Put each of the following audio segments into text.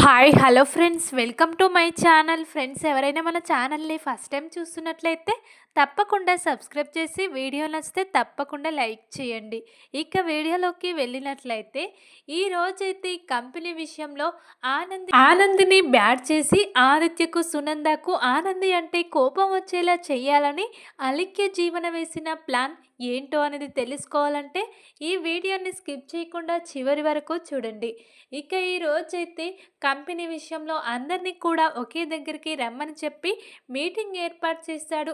Hi hello friends. Welcome to my channel. Friends ఎవరైనా మన ఛానల్ని ఫస్ట్ టైం చూస్తున్నట్లయితే తప్పకుండా సబ్స్క్రైబ్ చేసి వీడియో నచ్చితే తప్పకుండా లైక్ చేయండి. ఇక వీడియోలోకి వెళ్ళినట్లయితే ఈ రోజైతే ఈ కంపెనీ విషయంలో ఆనంది ఆనందిని బ్యాట్ చేసి ఆదిత్యకు సునందకు ఆనంది అంటే కోపం వచ్చేలా చేయాలని అలిక్య జీవన వేసిన ప్లాన్ ఏంటో అనేది తెలుసుకోవాలంటే ఈ వీడియోని స్కిప్ చేయకుండా చివరి వరకు చూడండి. ఇక ఈ రోజైతే కంపెనీ విషయంలో అందరినీ కూడా ఒకే దగ్గరికి రమ్మని చెప్పి మీటింగ్ ఏర్పాటు చేస్తాడు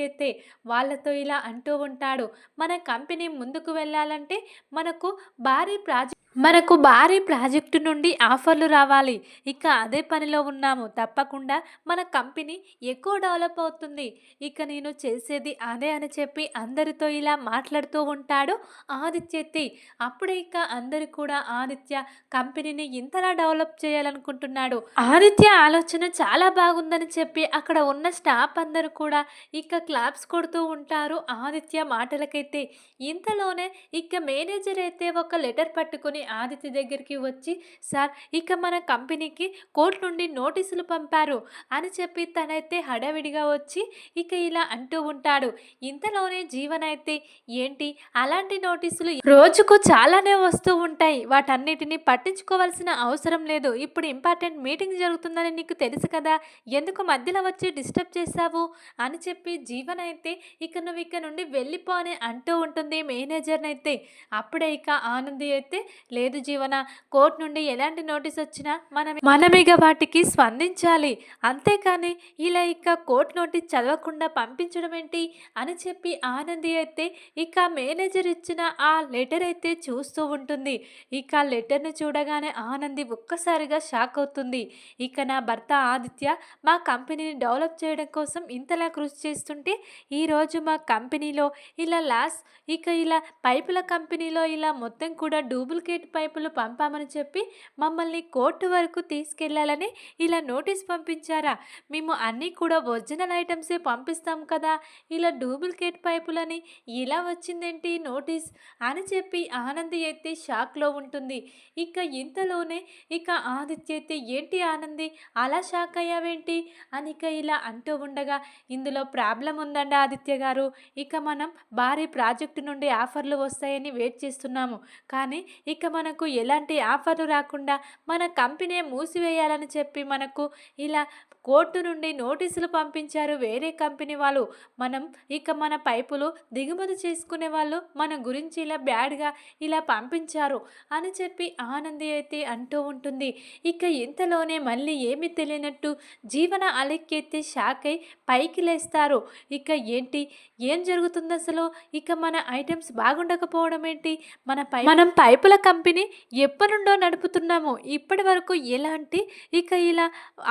చేస్తే వాళ్ళతో ఇలా అంటూ ఉంటాడు. మన కంపెనీ ముందుకు వెళ్ళాలంటే మనకు భారీ ప్రాజెక్ట్ మనకు భారీ ప్రాజెక్టు నుండి ఆఫర్లు రావాలి. ఇక అదే పనిలో ఉన్నాము. తప్పకుండా మన కంపెనీ ఎక్కువ డెవలప్ అవుతుంది. ఇక నేను చేసేది అదే అని చెప్పి అందరితో ఇలా మాట్లాడుతూ ఉంటాడు ఆదిత్యతి. అప్పుడే ఇక అందరు కూడా ఆదిత్య కంపెనీని ఇంతలా డెవలప్ చేయాలనుకుంటున్నాడు. ఆదిత్య ఆలోచన చాలా బాగుందని చెప్పి అక్కడ ఉన్న స్టాఫ్ అందరూ కూడా ఇక క్లాప్స్ కొడుతూ ఉంటారు ఆదిత్య మాటలకైతే. ఇంతలోనే ఇక మేనేజర్ అయితే ఒక లెటర్ పట్టుకుని ఆదిత్య దగ్గరికి వచ్చి సార్ ఇక మన కంపెనీకి కోర్టు నుండి నోటీసులు పంపారు అని చెప్పి తనైతే హడావిడిగా వచ్చి ఇక ఇలా అంటూ ఉంటాడు. ఇంతలోనే జీవనైతే అయితే ఏంటి? అలాంటి నోటీసులు రోజుకు చాలానే వస్తూ ఉంటాయి. వాటన్నిటిని పట్టించుకోవాల్సిన అవసరం లేదు. ఇప్పుడు ఇంపార్టెంట్ మీటింగ్ జరుగుతుందని నీకు తెలుసు కదా ఎందుకు మధ్యలో వచ్చి డిస్టర్బ్ చేశావు? అని చెప్పి జీవన్ అయితే ఇక నువ్వు ఇక నుండి వెళ్ళిపో అని అంటూ ఉంటుంది మేనేజర్ని అయితే అప్పుడే ఇక ఆనంది అయితే లేదు జీవన? కోర్టు నుండి ఎలాంటి నోటీస్ వచ్చినా మనం మనమిగ వాటికి స్పందించాలి. అంతేకాని ఇలా ఇక కోర్టు నోటీస్ చదవకుండా పంపించడం ఏంటి అని చెప్పి ఆనంది అయితే ఇక మేనేజర్ ఇచ్చిన ఆ లెటర్ అయితే చూస్తూ ఉంటుంది. ఇక ఆ లెటర్ను చూడగానే ఆనంది ఒక్కసారిగా షాక్ అవుతుంది. ఇక నా భర్త ఆదిత్య మా కంపెనీని డెవలప్ చేయడం కోసం ఇంతలా కృషి చేస్తుంటే ఈరోజు మా కంపెనీలో ఇలా లాస్ ఇక ఇలా పైపుల కంపెనీలో ఇలా మొత్తం కూడా డూప్లికేట్ పైపులు పంపామని చెప్పి మమ్మల్ని కోర్టు వరకు తీసుకెళ్ళాలని ఇలా నోటీస్ పంపించారా? మేము అన్నీ కూడా ఒరిజినల్ ఐటమ్సే పంపిస్తాం కదా. ఇలా డూప్లికేట్ పైపులని ఇలా వచ్చిందేంటి నోటీస్? అని చెప్పి ఆనంది అయితే షాక్లో ఉంటుంది. ఇక ఇంతలోనే ఇక ఆదిత్య అయితే ఏంటి ఆనంది? అలా షాక్ అయ్యావేంటి? అని ఇక ఇలా అంటూ ఉండగా ఇందులో ప్రాబ్లం ఉందండి ఆదిత్య గారు. ఇక మనం భారీ ప్రాజెక్టు నుండి ఆఫర్లు వస్తాయని వెయిట్ చేస్తున్నాము. కానీ ఇక మనకు ఎలాంటి ఆఫర్లు రాకుండా మన కంపెనీ మూసివేయాలని చెప్పి మనకు ఇలా కోర్టు నుండి నోటీసులు పంపించారు. వేరే కంపెనీ వాళ్ళు మనం ఇక మన పైపులు దిగుమతి చేసుకునే వాళ్ళు మన గురించి ఇలా బ్యాడ్గా ఇలా పంపించారు అని చెప్పి ఆనంది అయితే అంటూ ఉంటుంది. ఇక ఇంతలోనే మళ్ళీ ఏమి తెలియనట్టు జీవన అలెక్కెత్తి షాక్ అయి పైకి లేస్తారు. ఇక ఏంటి? ఏం జరుగుతుంది అసలు? ఇక మన ఐటమ్స్ బాగుండకపోవడం ఏంటి? మన పై మనం పైపుల కంపెనీ ఎప్పటి నుండో నడుపుతున్నాము. ఇప్పటి వరకు ఎలాంటి? ఇక ఇలా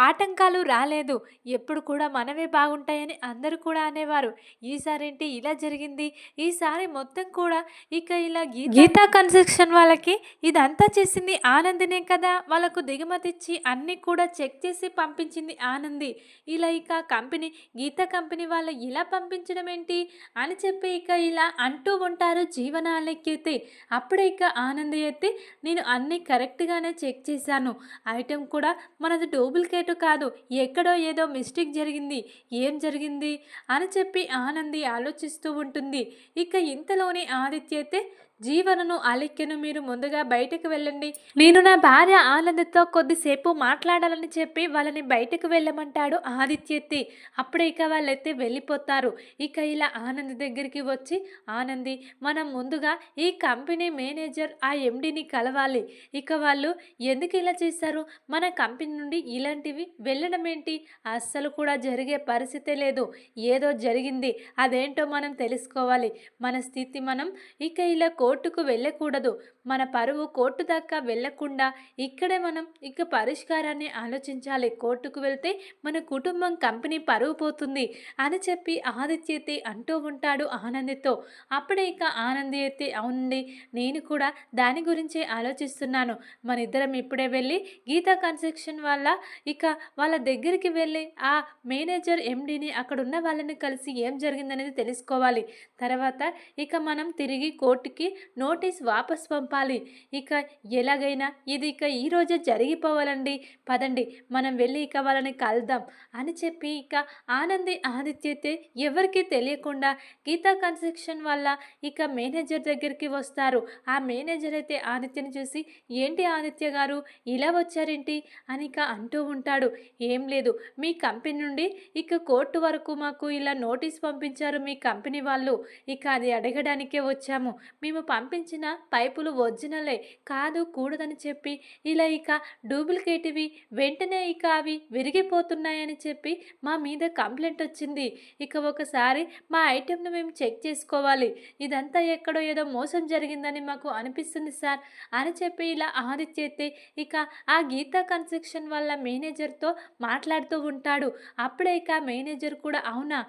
ఆటంకాలు రా రాలేదు. ఎప్పుడు కూడా మనమే బాగుంటాయని అందరూ కూడా అనేవారు. ఈసారి ఏంటి ఇలా జరిగింది? ఈసారి మొత్తం కూడా ఇక ఇలా గీతా కన్స్ట్రక్షన్ వాళ్ళకి ఇదంతా చేసింది ఆనందినే కదా? వాళ్ళకు దిగుమతి ఇచ్చి అన్నీ కూడా చెక్ చేసి పంపించింది ఆనంది. ఇలా ఇక కంపెనీ గీతా కంపెనీ వాళ్ళు ఇలా పంపించడం ఏంటి అని చెప్పి ఇక ఇలా అంటూ ఉంటారు జీవనాలకైతే అప్పుడే ఇక ఆనంది అయితే నేను అన్నీ కరెక్ట్గానే చెక్ చేశాను. ఐటెం కూడా మనది డూప్లికేట్ కాదు. ఎక్కడో ఏదో మిస్టేక్ జరిగింది. ఏం జరిగింది? అని చెప్పి ఆనంది ఆలోచిస్తూ ఉంటుంది. ఇక ఇంతలోనే ఆదిత్య అయితే జీవనను అలిక్యను మీరు ముందుగా బయటకు వెళ్ళండి. నేను నా భార్య ఆనందతో కొద్దిసేపు మాట్లాడాలని చెప్పి వాళ్ళని బయటకు వెళ్ళమంటాడు ఆదిత్యత్తి. అప్పుడే ఇక వాళ్ళైతే వెళ్ళిపోతారు. ఇక ఇలా ఆనంద్ దగ్గరికి వచ్చి ఆనంది మనం ముందుగా ఈ కంపెనీ మేనేజర్ ఆ ఎండిని కలవాలి. ఇక వాళ్ళు ఎందుకు ఇలా చేశారు? మన కంపెనీ నుండి ఇలాంటివి వెళ్ళడం ఏంటి? అస్సలు కూడా జరిగే పరిస్థితే లేదు. ఏదో జరిగింది. అదేంటో మనం తెలుసుకోవాలి. మన స్థితి మనం ఇక ఇలా కోర్టుకు వెళ్ళకూడదు. మన పరువు కోర్టు దాకా వెళ్ళకుండా ఇక్కడే మనం ఇక పరిష్కారాన్ని ఆలోచించాలి. కోర్టుకు వెళ్తే మన కుటుంబం కంపెనీ పరువు పోతుంది అని చెప్పి ఆదిత్య అయితే అంటూ ఉంటాడు ఆనందితో. అప్పుడే ఇక ఆనంది అయితే అవునండి నేను కూడా దాని గురించే ఆలోచిస్తున్నాను. మన ఇద్దరం ఇప్పుడే వెళ్ళి గీతా కన్స్ట్రక్షన్ వాళ్ళ ఇక వాళ్ళ దగ్గరికి వెళ్ళి ఆ మేనేజర్ ఎండీని అక్కడ ఉన్న వాళ్ళని కలిసి ఏం జరిగిందనేది తెలుసుకోవాలి. తర్వాత ఇక మనం తిరిగి కోర్టుకి నోటీస్ వాపస్ పంపాలి. చెప్పాలి ఇక ఎలాగైనా ఇది ఇక ఈరోజే జరిగిపోవాలండి. పదండి మనం వెళ్ళి ఇక వాళ్ళని కలుద్దాం అని చెప్పి ఇక ఆనంది ఆదిత్య అయితే ఎవరికీ తెలియకుండా గీతా కన్స్ట్రక్షన్ వల్ల ఇక మేనేజర్ దగ్గరికి వస్తారు. ఆ మేనేజర్ అయితే ఆదిత్యని చూసి ఏంటి ఆదిత్య గారు ఇలా వచ్చారేంటి? అని ఇక అంటూ ఉంటాడు. ఏం లేదు మీ కంపెనీ నుండి ఇక కోర్టు వరకు మాకు ఇలా నోటీస్ పంపించారు మీ కంపెనీ వాళ్ళు. ఇక అది అడగడానికే వచ్చాము. మేము పంపించిన పైపులు ఒరిజినలే కాదు కూడదని చెప్పి ఇలా ఇక డూప్లికేటివి వెంటనే ఇక అవి విరిగిపోతున్నాయని చెప్పి మా మీద కంప్లైంట్ వచ్చింది. ఇక ఒకసారి మా ఐటెంను మేము చెక్ చేసుకోవాలి. ఇదంతా ఎక్కడో ఏదో మోసం జరిగిందని మాకు అనిపిస్తుంది సార్ అని చెప్పి ఇలా ఆది చేస్తే ఇక ఆ గీతా కన్స్ట్రక్షన్ వాళ్ళ మేనేజర్తో మాట్లాడుతూ ఉంటాడు. అప్పుడే ఇక మేనేజర్ కూడా అవునా?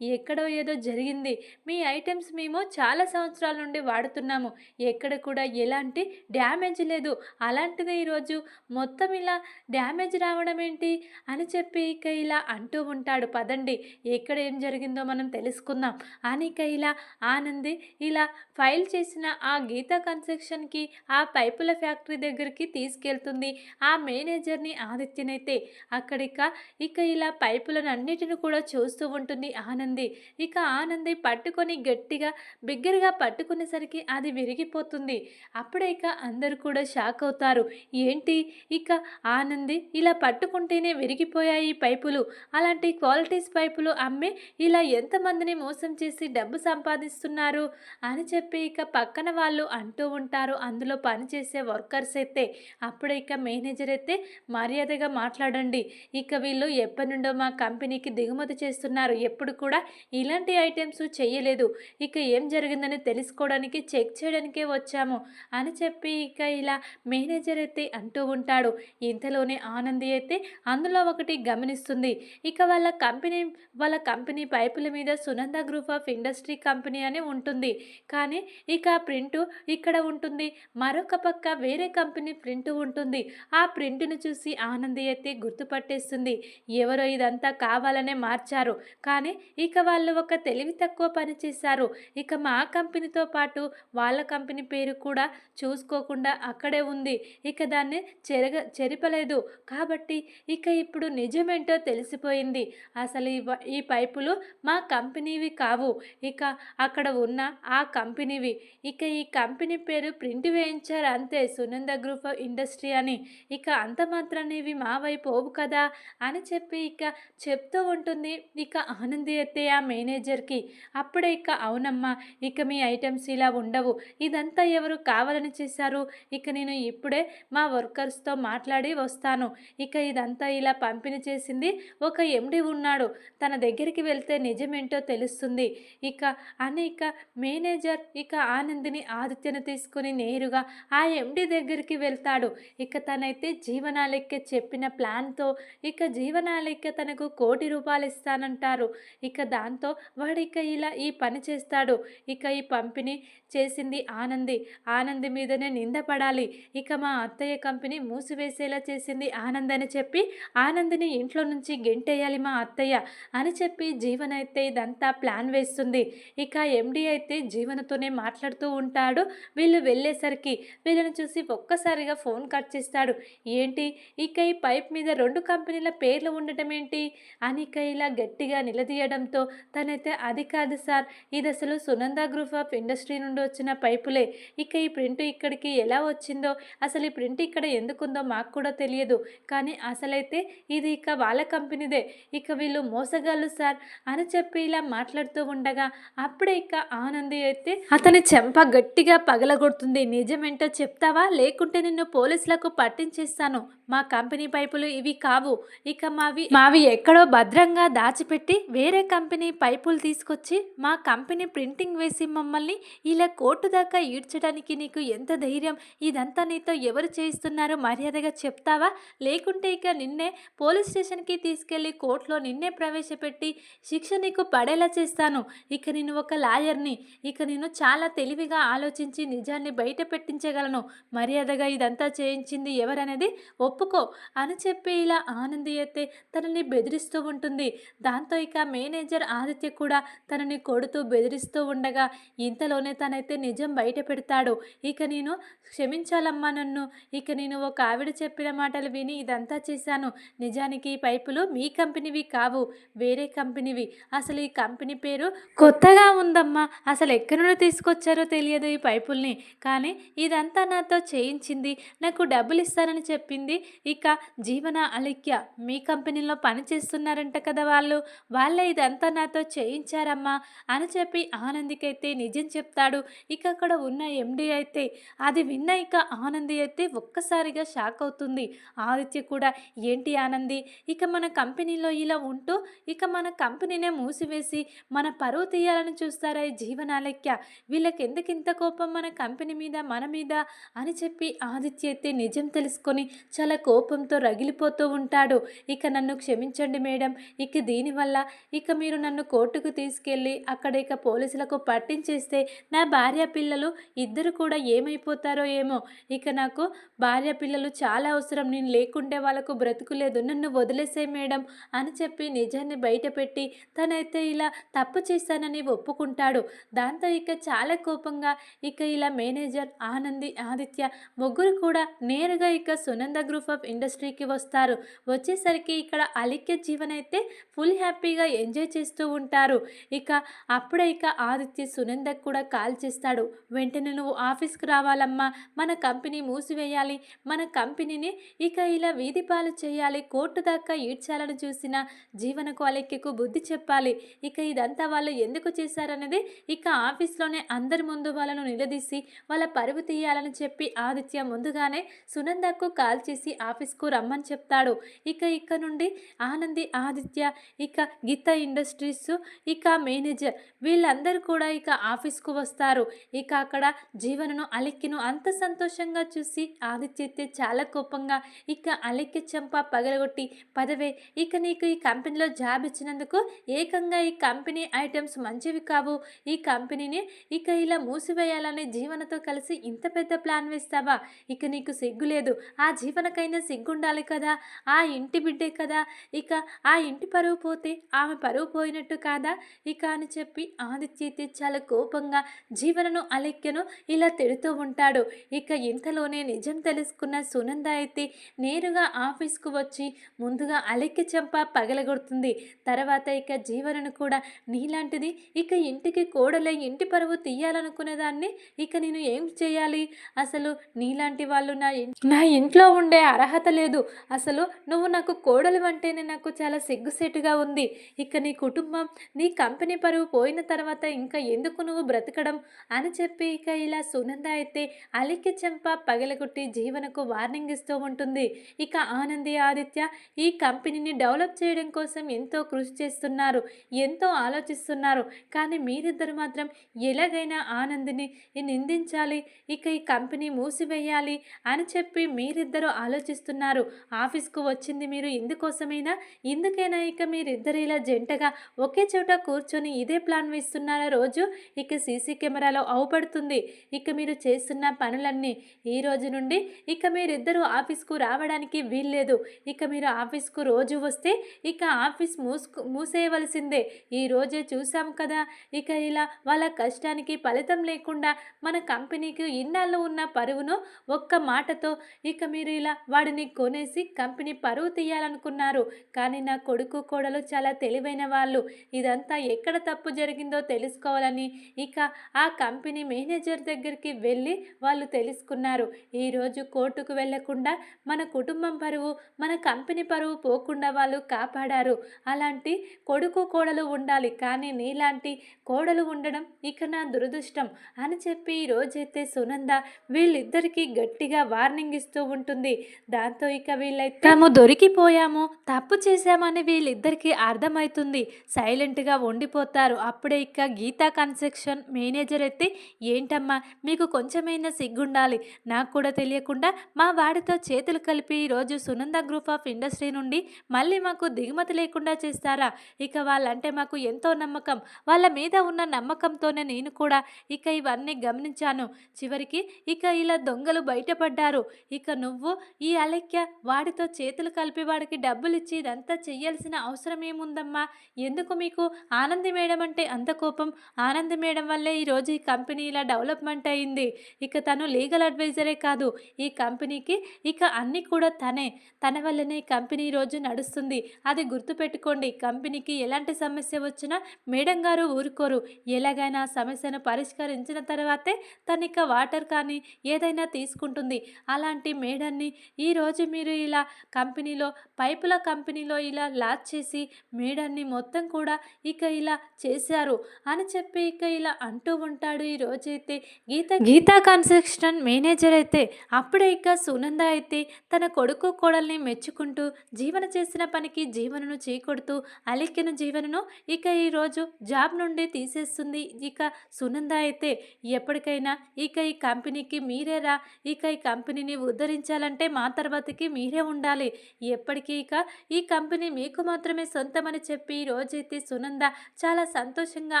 ఎక్కడో ఏదో జరిగింది. మీ ఐటమ్స్ మేము చాలా సంవత్సరాల నుండి వాడుతున్నాము. ఎక్కడ కూడా ఎలా ఎలాంటి డ్యామేజ్ లేదు. అలాంటిది ఈరోజు మొత్తం ఇలా డ్యామేజ్ రావడం ఏంటి అని చెప్పి ఇక ఇలా అంటూ ఉంటాడు. పదండి ఎక్కడ ఏం జరిగిందో మనం తెలుసుకుందాం. అని ఇక ఇలా ఆనంది ఇలా ఫైల్ చేసిన ఆ గీతా కన్స్ట్రక్షన్కి ఆ పైపుల ఫ్యాక్టరీ దగ్గరికి తీసుకెళ్తుంది. ఆ మేనేజర్ని ఆదిత్యనైతే అక్కడిక ఇక ఇలా పైపులను అన్నిటిని కూడా చూస్తూ ఉంటుంది ఆనంది. ఇక ఆనంది పట్టుకొని గట్టిగా బిగ్గరగా పట్టుకునేసరికి అది విరిగిపోతుంది. అప్పుడే ఇక అందరూ కూడా షాక్ అవుతారు. ఏంటి? ఇక ఆనంది ఇలా పట్టుకుంటేనే విరిగిపోయాయి ఈ పైపులు. అలాంటి క్వాలిటీస్ పైపులు అమ్మి ఇలా ఎంతమందిని మోసం చేసి డబ్బు సంపాదిస్తున్నారు? అని చెప్పి ఇక పక్కన వాళ్ళు అంటూ ఉంటారు. అందులో పనిచేసే వర్కర్స్ అయితే అప్పుడు ఇక మేనేజర్ అయితే మర్యాదగా మాట్లాడండి. ఇక వీళ్ళు ఎప్పటి నుండో మా కంపెనీకి దిగుమతి చేస్తున్నారు. ఎప్పుడు కూడా ఇలాంటి ఐటమ్స్ చేయలేదు. ఇక ఏం జరిగిందని తెలుసుకోవడానికి చెక్ చేయడానికే వచ్చాము. అని చెప్పి ఇక ఇలా మేనేజర్ అయితే అంటూ ఉంటాడు. ఇంతలోనే ఆనంది అయితే అందులో ఒకటి గమనిస్తుంది. ఇక వాళ్ళ కంపెనీ వాళ్ళ కంపెనీ పైపుల మీద Sunanda group of industry company అని ఉంటుంది. కానీ ఇక ప్రింటు ఇక్కడ ఉంటుంది. మరొక పక్క వేరే కంపెనీ ప్రింట్ ఉంటుంది. ఆ ప్రింట్ను చూసి ఆనంది అయితే గుర్తుపట్టేస్తుంది. ఎవరో ఇదంతా కావాలనే మార్చారు. కానీ ఇక వాళ్ళు ఒక తెలివి తక్కువ పని చేశారు ఇక మా కంపెనీతో పాటు వాళ్ళ కంపెనీ పేరు కూడా చూసుకోకుండా అక్కడే ఉంది. ఇక దాన్ని చెరగ చెరిపలేదు. కాబట్టి ఇక ఇప్పుడు నిజమేంటో తెలిసిపోయింది. అసలు ఈ ఈ పైపులు మా కంపెనీవి కావు. ఇక అక్కడ ఉన్న ఆ కంపెనీవి. ఇక ఈ కంపెనీ పేరు ప్రింట్ వేయించారు అంతే సునంద గ్రూప్ ఆఫ్ ఇండస్ట్రీ అని. ఇక అంత మాత్రాన్ని ఇవి మా వైపు పోవు కదా అని చెప్పి ఇక చెప్తూ ఉంటుంది ఇక ఆనంది అయితే ఆ మేనేజర్కి. అప్పుడే ఇక అవునమ్మా ఇక మీ ఐటమ్స్ ఇలా ఉండవు. ఇదంతా ఎవరు కావాలని చేశారు. ఇక నేను ఇప్పుడే మా వర్కర్స్తో మాట్లాడి వస్తాను. ఇక ఇదంతా ఇలా పంపిణీ చేసింది ఒక ఎండి ఉన్నాడు. తన దగ్గరికి వెళ్తే నిజమేంటో తెలుస్తుంది. ఇక అని ఇక మేనేజర్ ఇక ఆనందిని ఆదిత్యను తీసుకుని నేరుగా ఆ ఎండి దగ్గరికి వెళ్తాడు. ఇక తనైతే జీవనాలెక్క చెప్పిన ప్లాన్తో ఇక జీవనాలెక్క తనకు కోటి రూపాయలు ఇస్తానంటారు. ఇక దాంతో వాడు ఇక ఇలా ఈ పని చేస్తాడు. ఇక ఈ పంపిణీ చేసింది ఆనంది. ఆనంది మీదనే నిందపడాలి ఇక మా అత్తయ్య కంపెనీ మూసివేసేలా చేసింది ఆనంద్ అని చెప్పి ఆనంద్ని ఇంట్లో నుంచి గెంటేయాలి మా అత్తయ్య అని చెప్పి జీవన్ అయితే ఇదంతా ప్లాన్ వేస్తుంది. ఇక ఎండి అయితే జీవనతోనే మాట్లాడుతూ ఉంటాడు. వీళ్ళు వెళ్ళేసరికి వీళ్ళని చూసి ఒక్కసారిగా ఫోన్ కట్ చేస్తాడు. ఏంటి? ఇక ఈ పైప్ మీద రెండు కంపెనీల పేర్లు ఉండటం ఏంటి? అని ఇక ఇలా గట్టిగా నిలదీయడంతో తనైతే అది కాదు సార్. ఇది అసలు సునంద గ్రూప్ ఆఫ్ ఇండస్ట్రీ నుండి వచ్చిన పైపులే. ఇక ఈ ప్రింట్ ఇక్కడికి ఎలా వచ్చిందో అసలు ఈ ప్రింట్ ఇక్కడ ఎందుకుందో మాకు కూడా తెలియదు. కానీ అసలైతే ఇది ఇక వాళ్ళ కంపెనీదే. ఇక వీళ్ళు మోసగాళ్ళు సార్ అని చెప్పి ఇలా మాట్లాడుతూ ఉండగా అప్పుడే ఇక ఆనంది అయితే అతని చెంప గట్టిగా పగలగొడుతుంది. నిజమేంటో చెప్తావా? లేకుంటే నిన్ను పోలీసులకు పట్టించేస్తాను. మా కంపెనీ పైపులు ఇవి కావు. ఇక మావి మావి ఎక్కడో భద్రంగా దాచిపెట్టి వేరే కంపెనీ పైపులు తీసుకొచ్చి మా కంపెనీ ప్రింటింగ్ వేసి మమ్మల్ని ఇలా కోర్టు దాకా ఈడ్చడానికి నీకు ఎంత ధైర్యం? ఇదంతా నీతో ఎవరు చేయిస్తున్నారో మర్యాదగా చెప్తావా? లేకుంటే ఇక నిన్నే పోలీస్ స్టేషన్కి తీసుకెళ్ళి కోర్టులో నిన్నే ప్రవేశపెట్టి శిక్ష నీకు పడేలా చేస్తాను. ఇక నేను ఒక లాయర్ని. ఇక నేను చాలా తెలివిగా ఆలోచించి నిజాన్ని బయట పెట్టించగలను. మర్యాదగా ఇదంతా చేయించింది ఎవరనేది ఒప్పుకో అని చెప్పి ఇలా ఆనంది అయితే తనని బెదిరిస్తూ ఉంటుంది. దాంతో ఇక మేనేజర్ ఆదిత్య కూడా తనని కొడుతూ బెదిరిస్తూ ఉండగా ఇంతలోనే తనైతే నిజం బయట పెడతాడు. ఇక ఇక నేను క్షమించాలమ్మా నన్ను. ఇక నేను ఒక ఆవిడ చెప్పిన మాటలు విని ఇదంతా చేశాను. నిజానికి ఈ పైపులు మీ కంపెనీవి కావు వేరే కంపెనీవి. అసలు ఈ కంపెనీ పేరు కొత్తగా ఉందమ్మా. అసలు ఎక్కడి నుండి తీసుకొచ్చారో తెలియదు ఈ పైపుల్ని. కానీ ఇదంతా నాతో చేయించింది. నాకు డబ్బులు ఇస్తానని చెప్పింది. ఇక జీవన అలిక్య మీ కంపెనీలో పని చేస్తున్నారంట కదా వాళ్ళు. వాళ్ళే ఇదంతా నాతో చేయించారమ్మా అని చెప్పి ఆనందికైతే నిజం చెప్తాడు. ఇక అక్కడ ఉన్న ఎండి అయితే అది విన్న ఇక ఆనంది అయితే ఒక్కసారిగా షాక్ అవుతుంది. ఆదిత్య కూడా ఏంటి ఆనంది? ఇక మన కంపెనీలో ఇలా ఉంటూ ఇక మన కంపెనీనే మూసివేసి మన పరువు తీయాలని చూస్తారా ఈ జీవనాలెక్క వీళ్ళకి ఎందుకింత ఇంత కోపం మన కంపెనీ మీద మన మీద? అని చెప్పి ఆదిత్య అయితే నిజం తెలుసుకొని చాలా కోపంతో రగిలిపోతూ ఉంటాడు. ఇక నన్ను క్షమించండి మేడం. ఇక దీనివల్ల ఇక మీరు నన్ను కోర్టుకు తీసుకెళ్ళి అక్కడ ఇక పోలీసులకు పట్టించేస్తే నా భార్య పిల్లలు ఇద్దరు కూడా ఏమైపోతారో ఏమో. ఇక నాకు భార్య పిల్లలు చాలా అవసరం. నేను లేకుంటే వాళ్ళకు బ్రతుకులేదు నన్ను వదిలేసే మేడం అని చెప్పి నిజాన్ని బయటపెట్టి తనైతే ఇలా తప్పు చేశానని ఒప్పుకుంటాడు. దాంతో ఇక చాలా కోపంగా ఇక ఇలా మేనేజర్ ఆనంది ఆదిత్య ముగ్గురు కూడా నేరుగా ఇక సునంద గ్రూప్ ఆఫ్ ఇండస్ట్రీకి వస్తారు. వచ్చేసరికి ఇక్కడ అలిక్య జీవన్ అయితే ఫుల్ హ్యాపీగా ఎంజాయ్ చేస్తూ ఉంటారు. ఇక అప్పుడే ఇక ఆదిత్య సునందకు కూడా కాల్ చేస్తాడు. వెంటనే నువ్వు ఆఫీస్కి రావాలమ్మా మన కంపెనీ మూసివేయాలి. మన కంపెనీని ఇక ఇలా వీధి పాలు చేయాలి. కోర్టు దాకా ఈడ్చాలని చూసిన జీవనకు అలెక్యకు బుద్ధి చెప్పాలి. ఇక ఇదంతా వాళ్ళు ఎందుకు చేశారనేది ఇక ఆఫీస్లోనే అందరి ముందు వాళ్ళను నిలదీసి వాళ్ళ పరువు తీయాలని చెప్పి ఆదిత్య ముందుగానే సునందకు కాల్ చేసి ఆఫీస్కు రమ్మని చెప్తాడు. ఇక ఇక నుండి ఆనంది ఆదిత్య ఇక గీత ఇండస్ట్రీస్ ఇక మేనేజర్ వీళ్ళందరూ కూడా ఇక ఆఫీస్కు వస్తారు. ఇక అక్కడ జీవనను అలెక్కిను అంత సంతోషంగా చూసి ఆదిత్య చాలా కోపంగా ఇక అలెక్కి చెంప పగలగొట్టి పదవే ఇక నీకు ఈ కంపెనీలో జాబ్ ఇచ్చినందుకు ఏకంగా ఈ కంపెనీ ఐటమ్స్ మంచివి కావు. ఈ కంపెనీని ఇక ఇలా మూసివేయాలని జీవనతో కలిసి ఇంత పెద్ద ప్లాన్ వేస్తావా? ఇక నీకు సిగ్గు లేదు. ఆ జీవనకైనా సిగ్గుండాలి కదా? ఆ ఇంటి బిడ్డే కదా? ఇక ఆ ఇంటి పరువు పోతే ఆమె పరువు పోయినట్టు కాదా? ఇక అని చెప్పి ఆదిత్య చాలా కోపంగా జీవనను అలెక్యను ఇలా తిడుతూ ఉంటాడు. ఇక ఇంతలోనే నిజం తెలుసుకున్న సునంద అయితే నేరుగా ఆఫీస్కు వచ్చి ముందుగా అలెక్కి చెంప పగలగొడుతుంది. తర్వాత ఇక జీవనను కూడా నీలాంటిది. ఇక ఇంటికి కోడలే ఇంటి పరువు తీయాలనుకునే దాన్ని ఇక నేను ఏం చేయాలి? అసలు నీలాంటి వాళ్ళు నా నా ఇంట్లో ఉండే అర్హత లేదు. అసలు నువ్వు నాకు కోడలు అంటేనే నాకు చాలా సిగ్గుసేటుగా ఉంది. ఇక నీ కుటుంబం నీ కంపెనీ పరువు పోయిన తర్వాత ఇంకా ఎందుకు నువ్వు బ్రతకడం? అని చెప్పి ఇక ఇలా సునంద అయితే అలికి చెంప పగలగొట్టి జీవనకు వార్నింగ్ ఇస్తూ ఉంటుంది. ఇక ఆనంది ఆదిత్య ఈ కంపెనీని డెవలప్ చేయడం కోసం ఎంతో కృషి చేస్తున్నారు ఎంతో ఆలోచిస్తున్నారు. కానీ మీరిద్దరు మాత్రం ఎలాగైనా ఆనందిని నిందించాలి ఇక ఈ కంపెనీ మూసివేయాలి అని చెప్పి మీరిద్దరూ ఆలోచిస్తున్నారు. ఆఫీస్కు వచ్చింది మీరు ఇందుకోసమైనా? ఇందుకైనా? ఇక మీరిద్దరు ఇలా జంటగా ఒకే చోట కూర్చొని ఇదే ప్లాన్ వేస్తున్నారా రోజు? ఇక సీసీ కెమెరాలో అవుపడుతుంది. ఇక మీరు చేస్తున్న పనులన్నీ ఈ రోజు నుండి ఇక మీరిద్దరూ ఆఫీస్కు రావడానికి వీల్లేదు. ఇక మీరు ఆఫీస్కు రోజు వస్తే ఇక ఆఫీస్ మూసుకు మూసేయవలసిందే. ఈ రోజే చూసాం కదా! ఇక ఇలా వాళ్ళ కష్టానికి ఫలితం లేకుండా మన కంపెనీకి ఇన్నాళ్ళు ఉన్న పరువును ఒక్క మాటతో ఇక మీరు ఇలా వాడిని కొనేసి కంపెనీ పరువు తీయాలనుకున్నారు. కానీ నా కొడుకు కోడలు చాలా తెలివైన వాళ్ళు. ఇదంతా ఎక్కడ తప్పు జరిగిందో తెలుసుకోవాలని ఇక ఆ కంపెనీ మేనేజర్ దగ్గరికి వెళ్ళి వాళ్ళు తెలుసుకున్నారు. ఈరోజు కోర్టుకు వెళ్ళకుండా మన కుటుంబం పరువు మన కంపెనీ పరువు పోకుండా వాళ్ళు కాపాడారు. అలాంటి కొడుకు కోడలు ఉండాలి. కానీ నీలాంటి కోడలు ఉండడం ఇక నా దురదృష్టం అని చెప్పి రోజైతే సునంద వీళ్ళిద్దరికీ గట్టిగా వార్నింగ్ ఇస్తూ ఉంటుంది. దాంతో ఇక వీళ్ళైతే తాము దొరికిపోయాము తప్పు చేశామని వీళ్ళిద్దరికీ అర్థమవుతుంది సైలెంట్గా ఉండిపోతారు. అప్పుడే ఇక గీతా కన్స్ట్రక్షన్ మేనేజర్ అయితే ఏంటమ్మా మీకు కొంచెమైనా సిగ్గుండాలి. నాకు కూడా తెలియకుండా మా వాడితో చేతులు కలిపి ఈరోజు సునంద గ్రూప్ ఆఫ్ ఇండస్ట్రీ నుండి మళ్ళీ మాకు దిగుమతి లేకుండా చేస్తారా? ఇక వాళ్ళంటే మాకు ఎంతో నమ్మకం. వాళ్ళ మీద ఉన్న నమ్మకంతోనే నేను కూడా ఇక ఇవన్నీ గమనించాను. చివరికి ఇక ఇలా దొంగలు బయటపడ్డారు. ఇక నువ్వు ఈ అలెక్య వాడితో చేతులు కలిపి వాడికి డబ్బులు ఇచ్చి ఇదంతా చెయ్యాల్సిన అవసరం ఏముందమ్మా? ఎందుకు మీకు ఆనంది మేడం అంటే అంత కోపం? ఆనంది మేడం వల్లే ఈరోజు ఈ కంపెనీ ఇలా డెవలప్మెంట్ అయింది. ఇక తను లీగల్ అడ్వైజరే కాదు ఈ కంపెనీకి ఇక అన్నీ కూడా తనే. తన వల్లనే కంపెనీ రోజు నడుస్తుంది. అది గుర్తుపెట్టుకోండి కంపెనీకి ఎలాంటి సమస్య వచ్చినా మేడం గారు ఊరుకోరు. ఎలాగైనా సమస్యను పరిష్కరించిన తర్వాతే తను ఇక వాటర్ కానీ ఏదైనా తీసుకుంటుంది. అలాంటి మేడాన్ని ఈరోజు మీరు ఇలా కంపెనీలో పైపుల కంపెనీలో ఇలా లాచ్ చేసి మేడాన్ని మొత్తం కూడా ఇక ఇలా చేశారు అని చెప్పి ఇక ఇలా అంటూ ఉంటాడు ఈ రోజైతే. గీత గీతా కన్స్ట్రక్షన్ మేనేజర్ అయితే అప్పుడే ఇక సునంద అయితే తన కొడుకు కోడల్ని మెచ్చుకుంటూ జీవన చేసిన పనికి జీవనను చీకొడుతూ అలిక్కిన జీవనను ఇక ఈరోజు జాబ్ నుండి తీసేస్తుంది. ఇక సునంద అయితే ఎప్పటికైనా ఇక ఈ కంపెనీకి మీరేరా ఇక ఈ కంపెనీని ఉద్ధరించాలంటే మా తర్వాతకి మీరే ఉండాలి. ఎప్పటికీ ఇక ఈ కంపెనీ మీకు మాత్రమే సొంతమని చెప్పి రోజైతే సునంద చాలా సంతోషంగా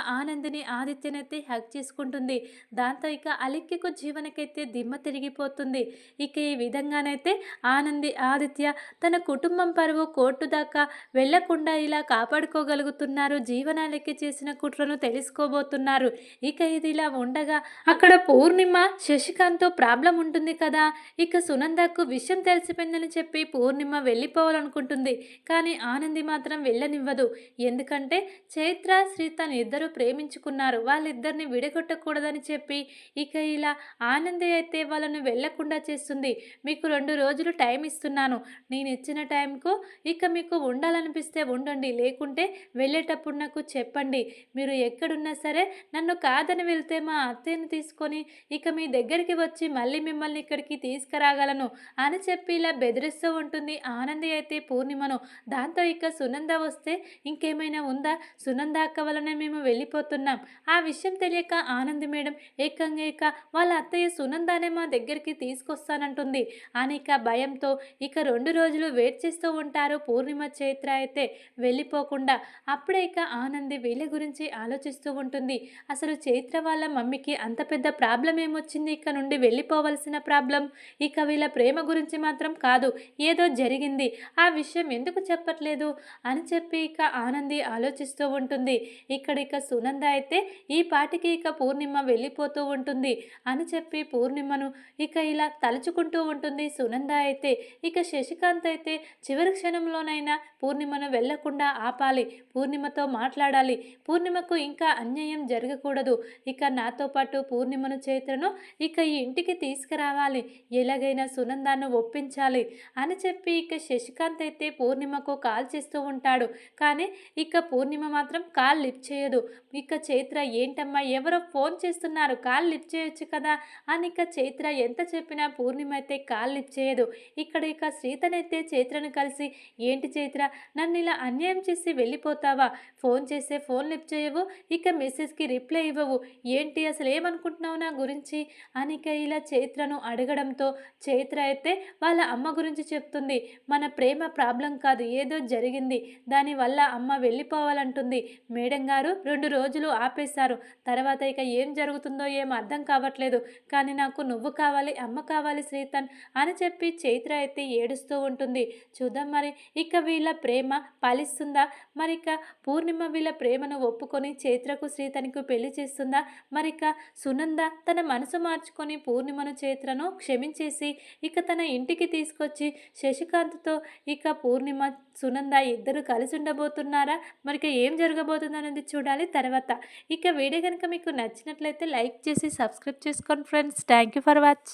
ఆనందిని ఆదిత్యనైతే హక్ చేసుకుంటుంది. దాంతో ఇక అలిక్కికు జీవనకైతే దిమ్మ తిరిగిపోతుంది. ఇక ఈ విధంగానైతే ఆనంది ఆదిత్య తన కుటుంబం పరువు కోర్టు దాకా వెళ్ళకుండా ఇలా కాపాడుకోగలుగుతున్నారు. జీవనాలకి చేసిన కుట్రను తెలుసుకోబోతున్నారు. ఇక ఇది ఇలా ఉండగా అక్కడ పూర్ణిమ శశికాంత్తో ప్రాబ్లం ఉంటుంది కదా. ఇక సునందకు విషయం తెలిసిపోయిందని చెప్పి పూర్ణిమ వెళ్ళిపోవాలనుకుంటుంది. కానీ ఆనంది మాత్రం వెళ్ళనివ్వదు. ఎందుకంటే చైత్ర శ్రీతన్ ఇద్దరు ప్రేమించుకున్నారు. వాళ్ళిద్దరిని విడగొట్టకూడదని చెప్పి ఇక ఈ ఇలా ఆనంది అయితే వాళ్ళను వెళ్ళకుండా చేస్తుంది. మీకు రెండు రోజులు టైం ఇస్తున్నాను. నేను ఇచ్చిన టైంకు ఇక మీకు ఉండాలనిపిస్తే ఉండండి. లేకుంటే వెళ్ళేటప్పుడు నాకు చెప్పండి. మీరు ఎక్కడున్నా సరే నన్ను కాదని వెళ్తే మా అత్తయ్యను తీసుకొని ఇక మీ దగ్గరికి వచ్చి మళ్ళీ మిమ్మల్ని ఇక్కడికి తీసుకురాగలను అని చెప్పి ఇలా బెదిరిస్తూ ఉంటుంది ఆనంది అయితే పూర్ణిమను. దాంతో ఇక సునంద వస్తే ఇంకేమైనా ఉందా? సునంద అక్క వలనే మేము వెళ్ళిపోతున్నాం. ఆ విషయం తెలియక ఆనంది మేడం ఏకంగా ఇక వాళ్ళ అత్తయ్య సునందానే మా దగ్గరికి తీసుకొస్తానంటుంది. అని ఇక భయంతో ఇక రెండు రోజులు వెయిట్ చేస్తూ ఉంటారు పూర్ణిమ చైత్ర అయితే వెళ్ళిపోకుండా. అప్పుడే ఇక ఆనంది వీళ్ళ గురించి ఆలోచిస్తూ ఉంటుంది. అసలు చైత్ర వాళ్ళ మమ్మీకి అంత పెద్ద ప్రాబ్లం ఏమొచ్చింది? ఇక నుండి వెళ్ళిపోవలసిన ప్రాబ్లం? ఇక వీళ్ళ ప్రేమ గురించి మాత్రం కాదు ఏదో జరిగింది. ఆ విషయం ఎందుకు చెప్పట్లేదు? అని చెప్పి ఇక ఆనంది ఆలోచిస్తూ ఉంటుంది. ఇక్కడ ఇక సునంద అయితే ఈ పాటికి ఇక పూర్ణిమ వెళ్ళిపోతూ ఉంటుంది. అని చెప్పి పూర్ణిమను ఇక ఇలా తలుచుకుంటూ ఉంటుంది. సునంద అయితే ఇక శశికాంత్ అయితే చివరి క్షణంలోనైనా పూర్ణిమను వెళ్ళకుండా ఆపాలి. పూర్ణిమతో మాట్లాడాలి. పూర్ణిమకు ఇంకా అన్యాయం జరగకూడదు. ఇక నాతో పాటు పూర్ణిమను చైత్రను ఇక ఈ ఇంటికి తీసుకురావాలి. ఎలాగైనా సునందాను ఒప్పించాలి అని చెప్పి ఇక శశికాంత్ అయితే పూర్ణిమకు కాల్ చేస్తూ ఉంటాడు. కానీ ఇక పూర్ణిమ మాత్రం కాల్ లిఫ్ట్ చేయదు. ఇక చైత్ర ఏంటమ్మా ఎవరో ఫోన్ చేస్తున్నారు. కాల్ లిఫ్ట్ చేయొచ్చు కదా? అని ఇక చైత్ర ఎంత చెప్పినా పూర్ణిమ అయితే కాల్ చేయదు ఇక్కడ ఇక శ్రీతనైతే చైత్రను కలిసి ఏంటి చైత్ర నన్ను ఇలా అన్యాయం చేసి వెళ్ళిపోతావా? ఫోన్ చేస్తే ఫోన్ లిఫ్ట్ చేయవు ఇక మెసేజ్కి రిప్లై ఇవ్వవు. ఏంటి అసలు ఏమనుకుంటున్నావు నా గురించి? అనిక ఇలా చైత్రను అడగడంతో చైత్ర అయితే వాళ్ళ అమ్మ గురించి చెప్తుంది. మన ప్రేమ ప్రాబ్లం కాదు ఏదో జరిగింది. దానివల్ల అమ్మ వెళ్ళిపోవాలంటుంది. మేడం గారు రెండు రోజులు ఆపేశారు. తర్వాత ఇక ఏం జరుగుతుందో ఏం అర్థం కావట్లేదు. కానీ నాకు నువ్వు కావాలి అమ్మ కావాలి శ్రీతన్ అని చెప్పి చైత్ర అయితే ఏడుస్తూ ఉంటుంది. చూద్దాం మరి ఇక వీళ్ళ ప్రేమ పాలిస్తుందా మరి ఇక పూర్ణిమ వీళ్ళ ప్రేమను ఒప్పుకొని చైత్రకు శ్రీతనికి పెళ్ళి చేస్తుందా? మరి ఇక సునంద తన మనసు మార్చుకొని పూర్ణిమను చైత్రను క్షమించేసి ఇక తన ఇంటికి తీసుకొచ్చి శశికాంత్తో ఇక పూర్ణిమ సునంద ఇద్దరు కలిసి ఉండబోతున్నారా? మరి ఇక ఏం జరగబోతుందనేది చూడాలి తర్వాత. ఇక వీడియో కనుక మీకు నచ్చినట్లయితే లైక్ చేసి సబ్స్క్రైబ్ చేసుకోండి friends. Thank you for watch